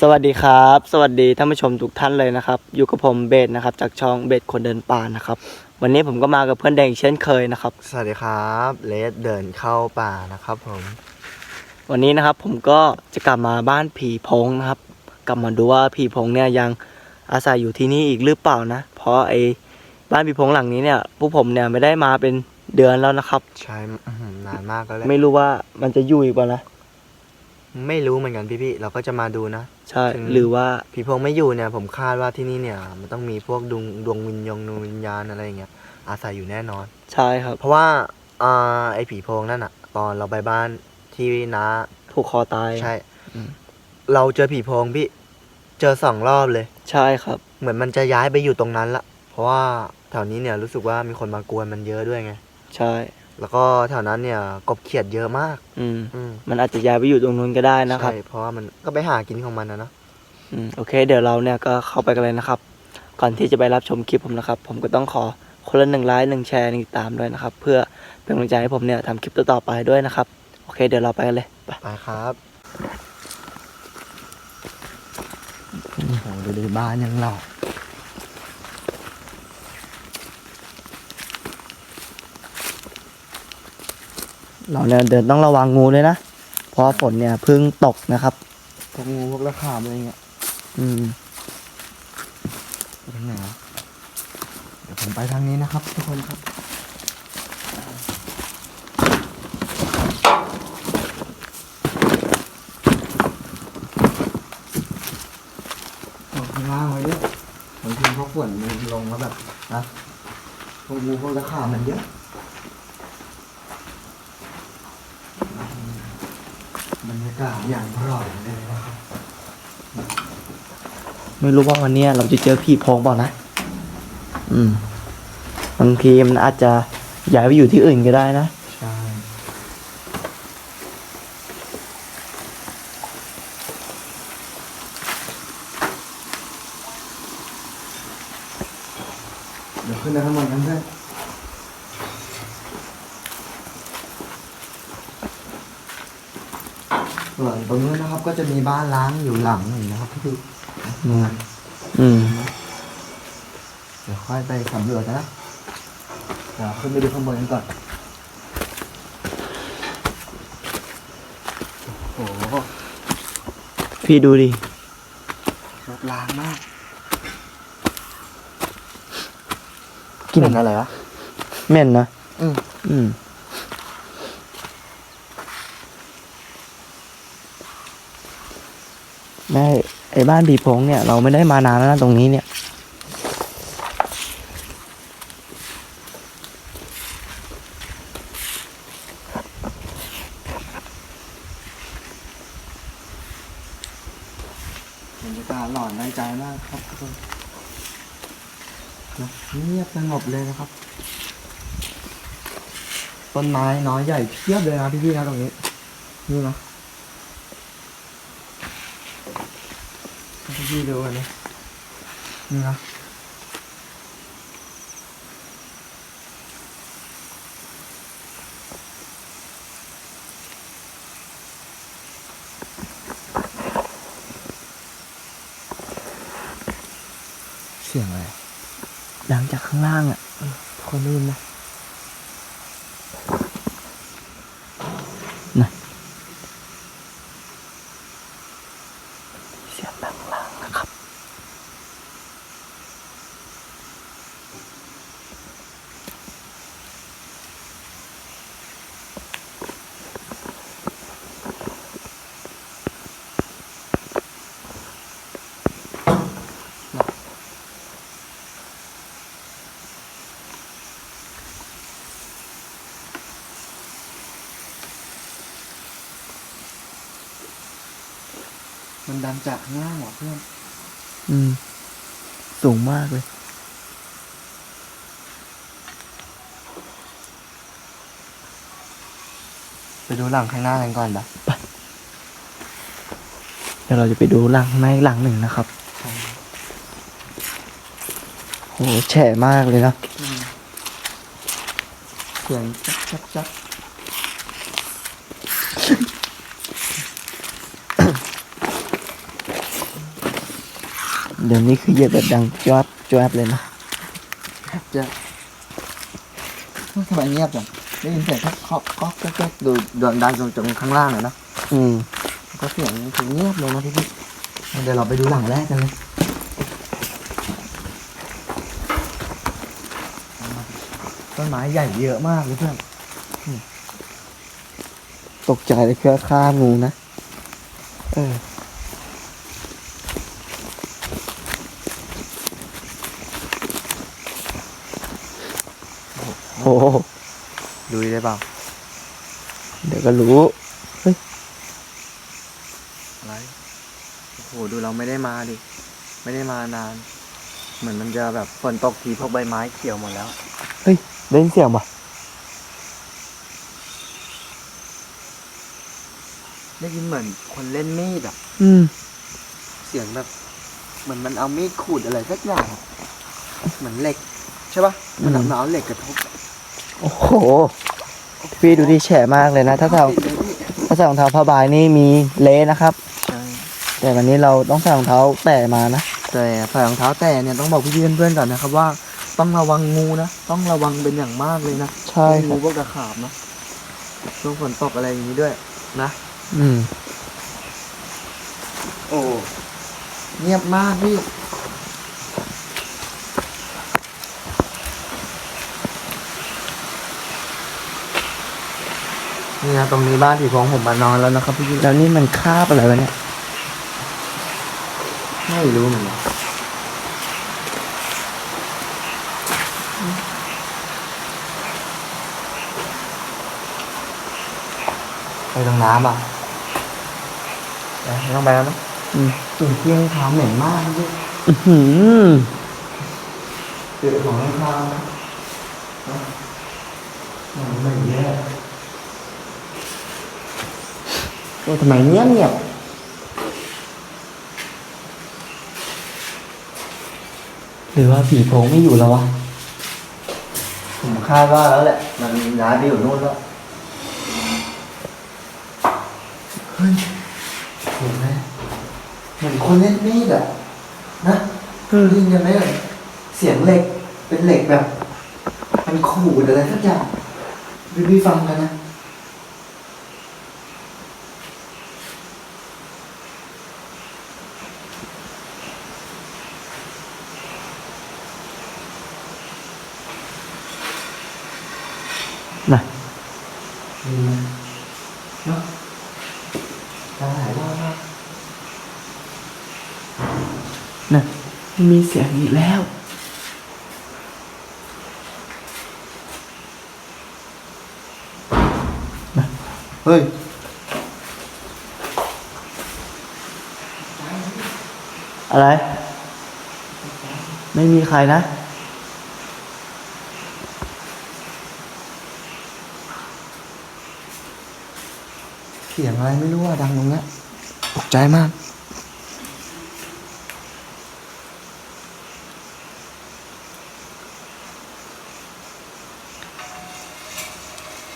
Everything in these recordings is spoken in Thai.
สวัสดีครับ สวัสดีท่านผู้ชมทุกท่านเลยนะครับ อยู่กับผมเบสนะครับ จากช่องเบสคนเดินป่านะครับ วันนี้ผมก็มากับเพื่อนแดงอีกเช่นเคยนะครับ สวัสดีครับเลสเดินเข้าป่านะครับผม วันนี้นะครับผมก็จะกลับมาบ้านผีโพงนะครับ กลับมาดูว่าผีโพงเนี่ยยังอาศัยอยู่ที่นี่อีกหรือเปล่านะ เพราะไอ้บ้านผีโพงหลังนี้เนี่ยพวกผมเนี่ยไม่ได้มาเป็นเดือนแล้วนะครับ ใช่อื้อหือนานมากแล้วแหละไม่รู้ว่ามันจะอยู่อีกเปล่านะ ไม่รู้เหมือนกันพี่ๆเราก็จะมาดูนะ ใช่ ถึง หรือว่าผีโพงไม่อยู่เนี่ยผมคาดว่าที่นี่เนี่ย มันต้องมีพวกดวงดวงวิญญาณดวงวิญญาณอะไรอย่างเงี้ยอาศัยอยู่แน่นอน ใช่ครับ เพราะว่าอ่าไอ้ผีโพงนั่นอะตอนเราไปบ้านที่น้าผูกคอตาย ใช่อืม เราเจอผีโพงพี่เจอสองรอบเลย ใช่ครับ เหมือนมันจะย้ายไปอยู่ตรงนั้นละ เพราะว่าแถวนี้เนี่ยรู้สึกว่ามีคนมากวนมันเยอะด้วยไง ใช่ แล้วก็แถวนั้นเนี่ยกบเขียดเยอะมาก อืม อืมมันอาจจะย้ายไปอยู่ตรงนู้นก็ได้นะครับ ใช่เพราะว่ามันก็ไปหากินของมันนะเนาะอืมโอเค เดี๋ยวเราเนี่ยก็เข้าไปกันเลยนะครับ ก่อนที่จะไปรับชมคลิปผมนะครับ ผมก็ต้องขอคนละหนึ่งไลค์หนึ่งแชร์หนึ่งติดตามด้วยนะครับ เพื่อเป็นกำลังใจให้ผมเนี่ยทำคลิปต่อๆไปด้วยนะครับ โอเค เดี๋ยวเราไปกันเลยไปไปครับโอ้โหดูดิบ้านยังหล่อ เราเนี่ยเดินต้องระวังงูเลยนะ เพราะว่าฝนเนี่ยเพิ่งตกนะครับ พวกงูพวกระขามอะไรเงี้ยอืมไปทางไหนวะเดี๋ยวผมไปทางนี้นะครับ ทุกคนครับ โอ้ข้างล่างไว้เนี่ยบางทีพวกฝนมันลงแล้วแบบนะพวกงูพวกระขามมันเยอะ บรรยากาศอย่างพร้อมเลยนะครับไม่รู้ว่าวันเนี้ยเราจะเจอผีโพงเปล่านะ อืม บางทีมันอาจจะย้ายไปอยู่ที่อื่นก็ได้นะ ใช่ เดี๋ยวขึ้นไปข้างบนกันเพื่อน ส่วนตรงนู้นนะครับ ก็จะมีบ้านล้างอยู่หลังหนึ่งนะครับพี่อืมอืมเดี๋ยวค่อยไปสำรวจนะเดี๋ยวขึ้นไปดูข้างบนกันก่อนโอ้โหพี่ดูดิรถล้างมากกลิ่นอะไรวะเหม็นนะอืมอืม แม่ไอ้บ้านผีโพงเนี่ย เราไม่ได้มานานแล้วนะตรงนี้เนี่ย บรรยากาศหลอนได้ใจมากครับทุกคนนะเงียบสงบเลยนะครับ ต้นไม้น้อยใหญ่เพียบเลยนะพี่ๆนะตรงนี้ นี่นะให้ พี่ๆดูกันนะนี่นะเสียงอะไรดังจากข้างล่างอะคนได้ยินไหม เสียงดังข้างล่างนะครับ มัน ดังจากข้างล่างเหรอเพื่อน อืม สูงมากเลย ไปดูหลังข้างหน้ากันก่อนปะเดี๋ยวเราจะไปดูหลังในหลังหนึ่งนะครับโหแฉะมากเลยนะ เสียงจักจักจัก เดี๋ยวนี้คือเหยียบแบบดังจวบจวบเลยนะจะทำไมเงียบจังได้ยินเสียงแค่เคาะเคาะแก๊กๆดูดังดังจนจนข้างล่างเลยนะอืมก็เสียงถึงเงียบเลยนะพี่พี่เดี๋ยวเราไปดูหลังแรกกันเลยต้นไม้ใหญ่เยอะมากเลยเพื่อนตกใจเลยคือฆ่างูนะ เออ โอ้โหดูได้เปล่า เดี๋ยวก็รู้อะไร โอ้โห ดูเราไม่ได้มาดิ ไม่ได้มานาน เหมือนมันจะแบบฝนตกทีพวกใบไม้เขียวหมดแล้ว เฮ้ย ได้ยินเสียงปะได้ยินเหมือนคนเล่นมีดอะ อืม เสียงแบบ เหมือนมันเอามีดขูดอะไรสักอย่างอะเหมือนเหล็ก ใช่ปะมันเอาเอาเหล็กกระทบ โอ้โห พี่ดูดิแฉะมากเลยนะ ถ้าใส่ติดเลยพี่ถ้าใส่รองเท้าผ้าใบนี่มีเละนะครับ ใช่แต่วันนี้เราต้องใส่รองเท้าแตะมานะ แต่ใส่รองเท้าแต่เนี่ยต้องบอกพี่ๆเพื่อนๆก่อนนะครับว่าต้องระวังงูนะ ต้องระวังเป็นอย่างมากเลยนะใช่คงูรับพวกตะขาบนะช่วงฝนตกอะไรอย่างนี้ด้วยนะ อืม โอ้ เงียบมากพี่ นี่นะตรงนี้บ้านผีพงผมมานอนแล้วนะครับพี่แล้วนี่มันคาบอะไรวะเนี่ย ไม่รู้เหมือนกันไปตรงน้ำอะไปไม่ต้องไปแล้วนะอืมกลิ่นเที่ยงเท้าเหม็นมากพี่อื้อหือเกิดของข้างข้างนะมันไม่แย่ โอ้ทำไมเงียบเงียบหรือว่าผีโพงไม่อยู่แล้ววะ ผมคาดว่าแล้วแหละ มันย้ายไปอยู่นู่นแล้วเฮ้ยเห็นไหมเหมือนคนเล่นมีดอะนะได้ยินกันไหมเอ่ยเสียงเหล็กเป็นเหล็กแบบ มันขูดอะไรสักอย่างพี่พี่ฟังกันนะ นะเนาะจะหายรอบมากน่ะมีเสียงอีกแล้วเฮ้ยอะไร ไม่มีใครนะ สียงอะไรไม่รู้ว่าดังตรงเนี้ยตกใจมาก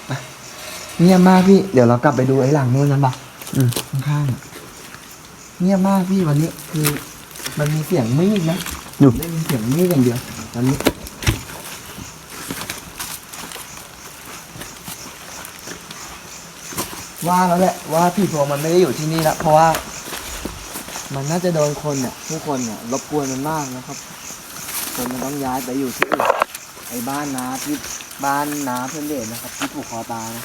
ไปเงียบมากพี่ เดี๋ยวเรากลับไปดูไอ้หลังนู้นนั้นปะอืมข้างๆอะเงียบมากพี่วันนี้คือ มันมีเสียงมีดนะอยู่ได้ยินเสียงมีดอย่างเดียววันนี้ ว่าแล้วแหละว่าพี่พวงมันไม่ได้อยู่ที่นี่ละเพราะว่า มันน่าจะโดนคนเนี่ยผู้คนเนี่ยรบกวนมันมากนะครับคนมันต้องย้ายไปอยู่ที่อื่นไอ้บ้านนาที่บ้านนาเพื่อนเดชนะครับ ที่ผูกคอตายนะ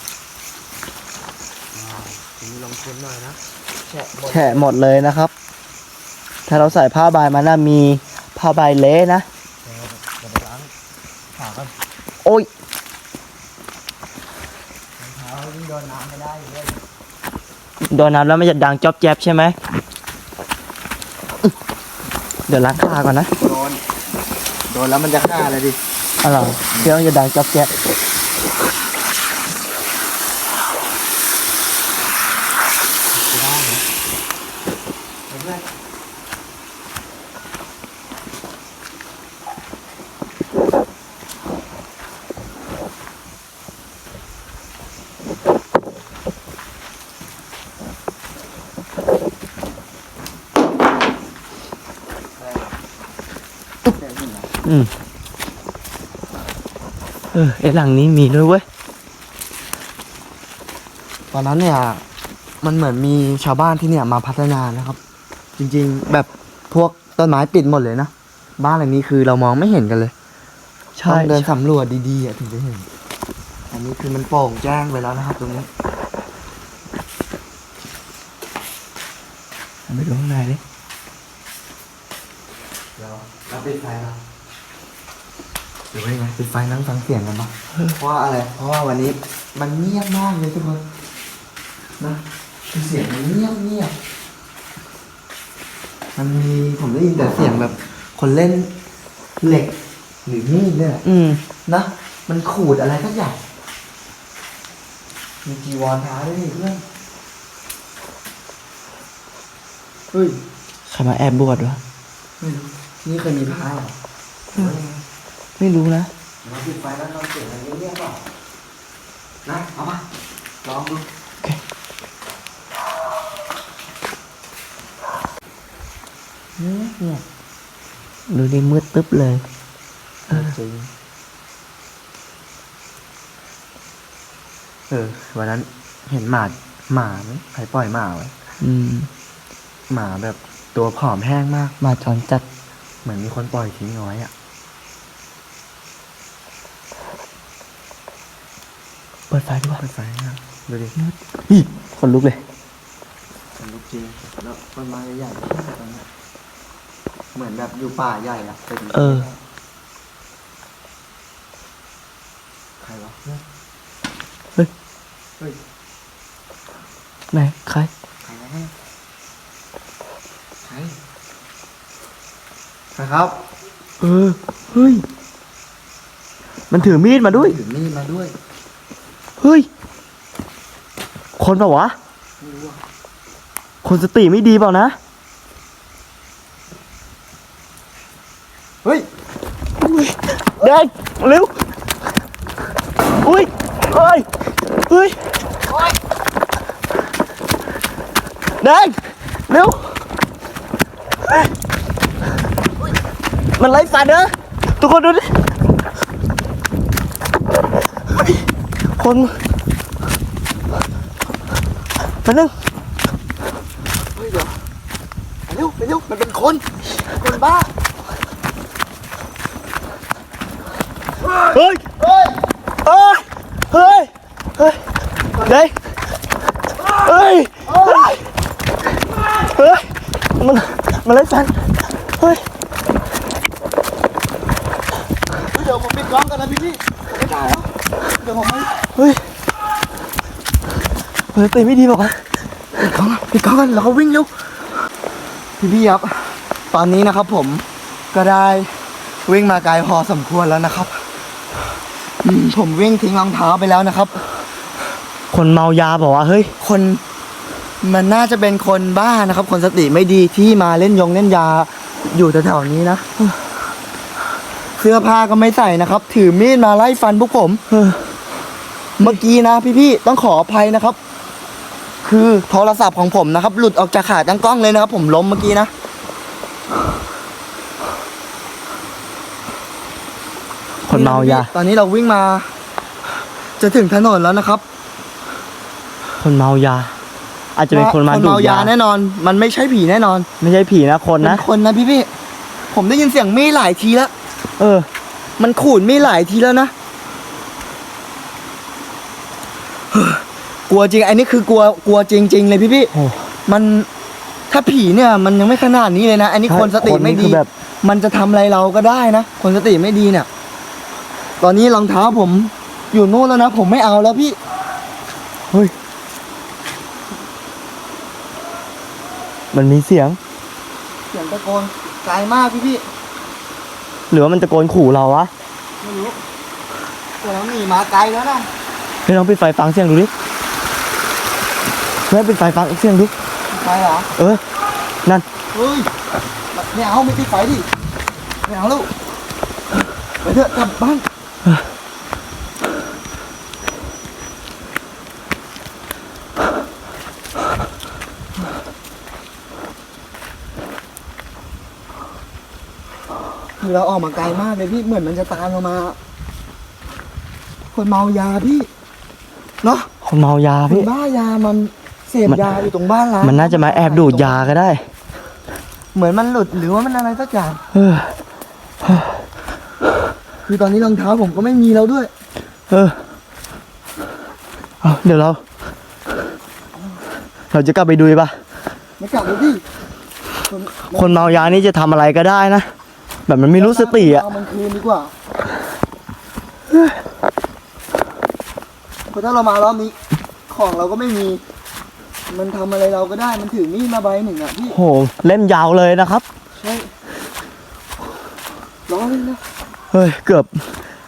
ทีนี้ลองค้นหน่อยนะแฉะหมดแฉะหมดเลยนะครับ ถ้าเราใส่ผ้าใบมาน่ะมีผ้าใบเละนะ เดี๋ยวไปล้างขากัน โอ้ย รองเท้ายิ่งโดนน้ำไม่ได้อยู่ด้วย โดนน้ำแล้วมันจะดังจ๊อบแจ๊บใช่ไหมอึ๊ะเดี๋ยวล้างขาก่อนนะ โดน โดนแล้วมันจะฆ่าเลยดิอะไรเดี๋ยวมันจะดังจ๊อบแจ๊บ ไม่ได้เหรอเอาเพื่อน อืมเออไอหลังนี้มีด้วยเว้ย ตอนนั้นเนี่ย มันเหมือนมีชาวบ้านที่เนี่ยมาพัฒนานะครับ จริงๆแบบพวกต้นไม้ปิดหมดเลยนะ บ้านหลังนี้คือเรามองไม่เห็นกันเลยใช่ต้องเดินสำรวจดีๆอะถึงจะเห็น อันนี้คือมันโปร่งแจ้งไปแล้วนะครับ ตรงนี้ไปดูข้างในดิเดี๋ยวเราปิดไฟนะ หรือว่ายังไงปิดไฟนั่งฟังเสียงกันปะเพราะว่าอะไร เพราะว่าวันนี้มันเงียบมากเลยทุกคนนะคือเสียงมันเงียบเงียบมันมีผมได้ยินแต่เสียงแบบ คนเล่นเหล็ก หรือมีดเนี่ยอืม นะ มันขูดอะไรสักอย่างมีจีวรท้าด้วยนี่เพื่อนเฮ้ย ใครมาแอบบวชวะไม่รู้นี่เคยมีพระเหรอ ไม่รู้นะเราปิดไฟแล้วเราเสียงอะไรเงียบๆเปล่านะเอามาลองดูเนี่ยดูดิมืดตึ๊บเลยจริงเออวันนั้นเห็นหมาหมาไหมใครปล่อยหมาไว้อืม หมาแบบตัวผอมแห้งมากมาจอนจัด เหมือนมีคนปล่อยทิ้งเอาไว้อะ ปิดไฟด้วยเปิดไฟนะดูดิอีคนลุกเลยมันลุกจริงแล้วต้นไม้ใหญ่ๆที่ตรงเนี้ยเหมือนแบบอยู่ป่าใหญ่อะแต่จริงๆเออ ใครวะเนี่ยเฮ้ยเฮ้ยไหนใครใครวะเนี่ยใครใครครับ เออเฮ้ย มันถือมีดมาด้วย ถือมีดมาด้วยเฮ้ย คนเปล่าวะไม่รู้อะคนสติไม่ดีเปล่านะ เฮ้ยแดงเร็ว อุ้ยเฮ้ยเฮ้ยแดงเร็วเฮ้ยมันไล่ฟันเนอะทุกคนดูดิเฮ้ย คนมานึงเฮ้ยเดี๋ยวไปเร็วไปเร็วมันเป็นคน คนบ้า เฮ้ย เฮ้ย เฮ้ย เฮ้ย เฮ้ยเด้เฮ้ยเฮ้ยเฮ้ย มัน มันไล่ฟันเฮ้ย เดี๋ยวผมปิดกล้องกันนะพี่พี่ผมไม่ได้แล้ว เดี๋ยวผมไม่ เฮ้ย เฮ้ยตีไม่ดีบอกว่าปิดกล้องปิดกล้องกันแล้วก็วิ่งเร็วพี่พี่ครับ ตอนนี้นะครับผมก็ได้วิ่งมาไกลพอสมควรแล้วนะครับผมวิ่งทิ้งรองเท้าไปแล้วนะครับ คนเมายาบอกว่าเฮ้ย คนมันน่าจะเป็นคนบ้านะครับ คนสติไม่ดีที่มาเล่นยงเล่นยาอยู่แถวๆนี้นะเสื้อผ้าก็ไม่ใส่นะครับ ถือมีดมาไล่ฟันพวกผมเมื่อกี้นะพี่ๆต้องขออภัยนะครับ คือโทรศัพท์ของผมนะครับ หลุดออกจากขาตั้งกล้องเลยนะครับ ผมล้มเมื่อกี้นะ คนเมายา ตอนนี้เราวิ่งมา จะถึงถนนแล้วนะครับ คนเมายา อาจจะเป็นคนมาคนดูเมาดยายาแน่นอน มันไม่ใช่ผีแน่นอน ไม่ใช่ผีนะคนเป็นะนคนนะพี่ๆผมได้ยินเสียงมีดหลายทีแล้วเออ มันขูดมีดหลายทีแล้วนะ ลัวจริงอันนี้คือกลัวกลัวจริง ๆ เลยพี่พี่ๆโอ้ มันถ้าผีเนี่ยมันยังไม่ขนาดนี้เลยนะ อันนี้ใช่คนสติคนนี่ไม่คืดี อแบบ มันจะทำอะไรเราก็ได้นะ คนสติไม่ดีเนี่ย ตอนนี้รองเท้าผมอยู่นู่นแล้วนะ ผมไม่เอาแล้วพี่ เฮ้ย มันมีเสียง เสียงตะโกนไกลมากพี่พี่หรือว่ามันตะโกนขู่เราวะๆไม่รู้แต่เราหนีมาไกลแล้วนะให้น้องปิดไฟฟังเสียงดูดิ ให้ปิดไฟฟังเสียงดูไปเหรอ เออ นั่น เฮ้ยไม่เอาไม่ติดไฟดิไม่เอาแล้วไปเถอะกลับบ้านคือเราออกมาไกลมากเลยพี่เหมือนมันจะตามเรามา คนเมายาพี่เนาะคนเมายาคนพี่บ้ายามันเสพมันยาอยู่ตรงบ้านร้านมันน่าจะมาแอบดูดยาก็ได้ เหมือนมันหลุดหรือว่ามันอะไรสักอย่างเออคือตอนนี้รองเท้าผมก็ไม่มีแล้วด้วย เออเอาเดี๋ยวเรา เราจะกลับไปดูปะไม่กลับเลยพี่คนคนเมายานี่จะทำอะไรก็ได้นะ แบบมันไม่รู้สติอะเอามันคืนดีกว่าเพราะถ้าเรามารอบนี้ของเราก็ไม่มี มันทำอะไรเราก็ได้มันถือมีดมาใบหนึ่งอะพี่โหเล่มยาวเลยนะครับ ใช่ร้องเลยนะเฮ้ย เกือบ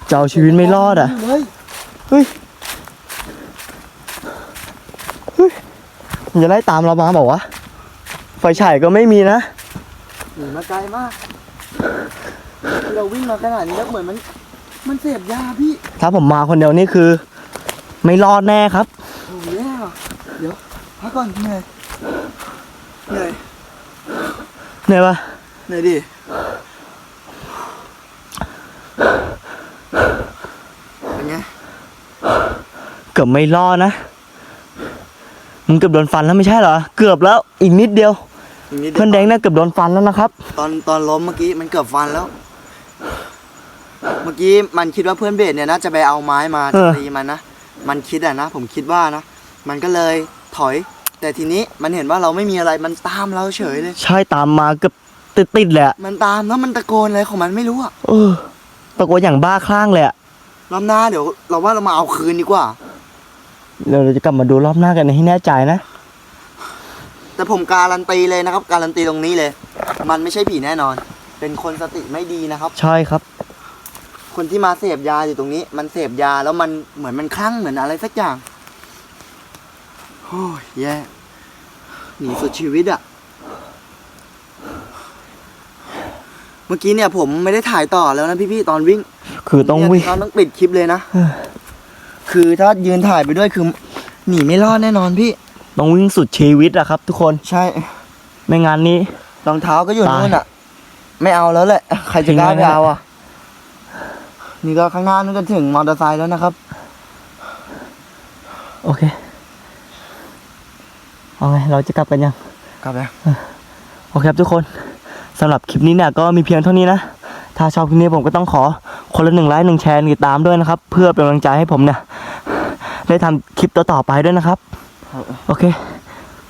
จะเอาชีวิตไม่รอดอะเลยเฮ้ยเฮ้ยมันจะไล่ตามเรามาบอกว่าวะไฟฉายก็ไม่มีนะหนีมาไกลมากที่เราวิ่งมาขนาดนี้แล้วเหมือนมัน มันเสพยาพี่ ถ้าผมมาคนเดียวนี่คือ ไม่รอดแน่ครับ โอ้ยแย่ว่ะเดี๋ยว พักก่อนเหนื่อยเหนื่อยเนี่ยปะเหนื่อยดิเป็นไงเกือบไม่รอดนะมึงเกือบโดนฟันแล้วไม่ใช่เหรอ เกือบแล้วอีกนิดเดียวอีกนิดเพื่อนแดงน่าเกือบโดนฟันแล้วนะครับ ตอนตอนล้มเมื่อกี้มันเกือบฟันแล้ว เมื่อกี้มันคิดว่าเพื่อนเบสเนี่ยน่าจะไปเอาไม้มาเออ ตีมันนะมันคิดอะนะผมคิดว่านะมันก็เลย ถอย แต่ทีนี้มันเห็นว่าเราไม่มีอะไรมันตามเราเฉยเลย ใช่ตามมาเกือบติดติดๆเลยอะมันตามแล้วมันตะโกนอะไรของมันไม่รู้อะเออตะโกนอย่างบ้าคลั่งเลยอะรอบหน้าเดี๋ยว เราว่าเรามาเอาคืนดีกว่า เดี๋ยวเราจะกลับมาดูรอบหน้ากันให้แน่ใจนะแต่ผมการันตีเลยนะครับ การันตีตรงนี้เลย มันไม่ใช่ผีแน่นอน เป็นคนสติไม่ดีนะครับ ใช่ครับ คนที่มาเสพยาอยู่ตรงนี้ มันเสพยาแล้วมันเหมือนมันคลั่งเหมือนอะไรสักอย่าง โอ้ยแย่หนีสุดชีวิตอะเมื่อกี้เนี่ยผมไม่ได้ถ่ายต่อแล้วนะพี่ๆตอนวิ่งคือต้องวิ่งเนี่ยต้องปิดคลิปเลยนะเออคือถ้ายืนถ่ายไปด้วยคือหนีไม่รอดแน่นอนพี่ ต้องวิ่งสุดชีวิตอะครับ ทุกคน ใช่ ไม่งั้นนี้ รองเท้าก็อยู่ตายนู่นอะไม่เอาแล้วแหละ ใครจะกล้าทิ้งไว้ไปเอาอะนี่ก็ข้างหน้านู่นก็ถึงมอเตอร์ไซค์แล้วนะครับ โอเค เอาไงเราจะกลับกันยังกลับแล้วโอเคครับทุกคนสำหรับคลิปนี้เนี่ยก็มีเพียงเท่านี้นะ ถ้าชอบคลิปนี้ผมก็ต้องขอคนละหนึ่งไลค์หนึ่งแชร์ติดตามด้วยนะครับ เพื่อเป็นกำลังใจให้ผมเนี่ยได้ทำคลิปต่อๆไปด้วยนะครับ โอเค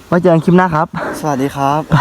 ไว้เจอกันคลิปหน้าครับ สวัสดีครับไป